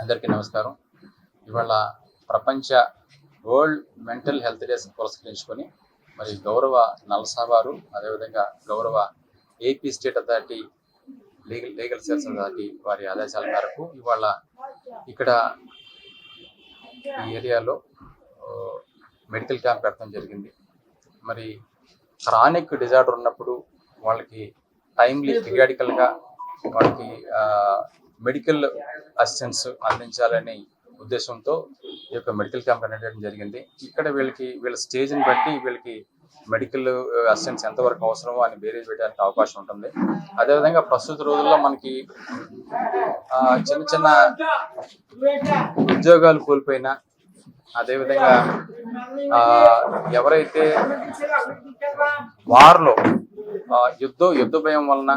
అందరికీ నమస్కారం. ఇవాళ ప్రపంచ వరల్డ్ మెంటల్ హెల్త్ డేస్ పురస్కరించుకొని మరి గౌరవ నల్సావారు అదేవిధంగా గౌరవ AP state authority legal legal cells authority వారి ఆదేశాల మేరకు ఇవాళ ఇక్కడ ఈ ఏరియాలో మెడికల్ క్యాంప్ పెట్టడం జరిగింది. మరి క్రానిక్ డిజార్డర్ ఉన్నప్పుడు వాళ్ళకి టైమ్లీ పీరియాడికల్గా వాళ్ళకి మెడికల్ అసిస్టెన్స్ అందించాలనే ఉద్దేశంతో ఈ యొక్క మెడికల్ క్యాంప్ అనేది జరిగింది. ఇక్కడ వీళ్ళకి వీళ్ళ స్టేజ్ని బట్టి వీళ్ళకి మెడికల్ అసిస్టెన్స్ ఎంతవరకు అవసరమో అని బేరేజ్ పెట్టడానికి అవకాశం ఉంటుంది. అదేవిధంగా ప్రస్తుత రోజుల్లో మనకి చిన్న చిన్న ఉద్యోగాలు కోల్పోయినా అదేవిధంగా ఎవరైతే వార్లో యుద్ధ యుద్ధ భయం వలన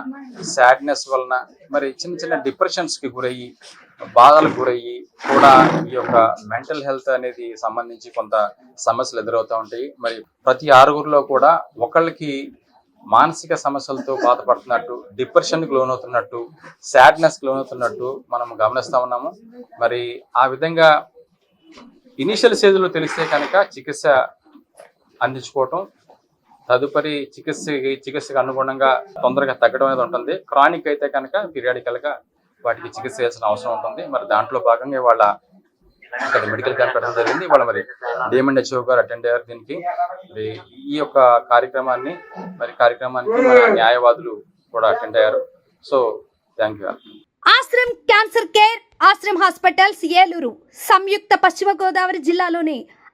సాడ్నెస్ వలన మరి చిన్న చిన్న డిప్రెషన్స్కి గురయ్యి బాధలకు గురయ్యి కూడా ఈ యొక్క మెంటల్ హెల్త్ అనేది సంబంధించి కొంత సమస్యలు ఎదురవుతూ ఉంటాయి. మరి ప్రతి ఆరుగురిలో కూడా ఒకళ్ళకి మానసిక సమస్యలతో బాధపడుతున్నట్టు డిప్రెషన్కి లోనవుతున్నట్టు సాడ్నెస్కి లోనవుతున్నట్టు మనం గమనిస్తూ ఉన్నాము. మరి ఆ విధంగా ఇనిషియల్ స్టేజ్లో తెలిస్తే కనుక చికిత్స అందించుకోవటం తదుపరి చికిత్స చికిత్సకు అనుగుణంగా తొందరగా తగ్గడం అనేది ఉంటుంది. క్రానిక్ అయితే కనుక పీరియాడికల్గా వాటికి చికిత్స చేయాల్సిన అవసరం ఉంటుంది. మరి దాంట్లో భాగంగా వాళ్ళ ఇక్కడ మెడికల్ క్యాంప్ పెట్టడం జరిగింది. వాళ్ళ మరి డిఎంఎండ్ హెచ్ఓ గారు అటెండ్ అయ్యారు దీనికి. మరి ఈ యొక్క కార్యక్రమాన్ని మరి కార్యక్రమానికి మన న్యాయవాదులు కూడా అటెండ్ అయ్యారు. So thank you. Ashram cancer care Ashram hospitals Eluru సంయుక్త పశ్చిమ గోదావరి జిల్లాలోని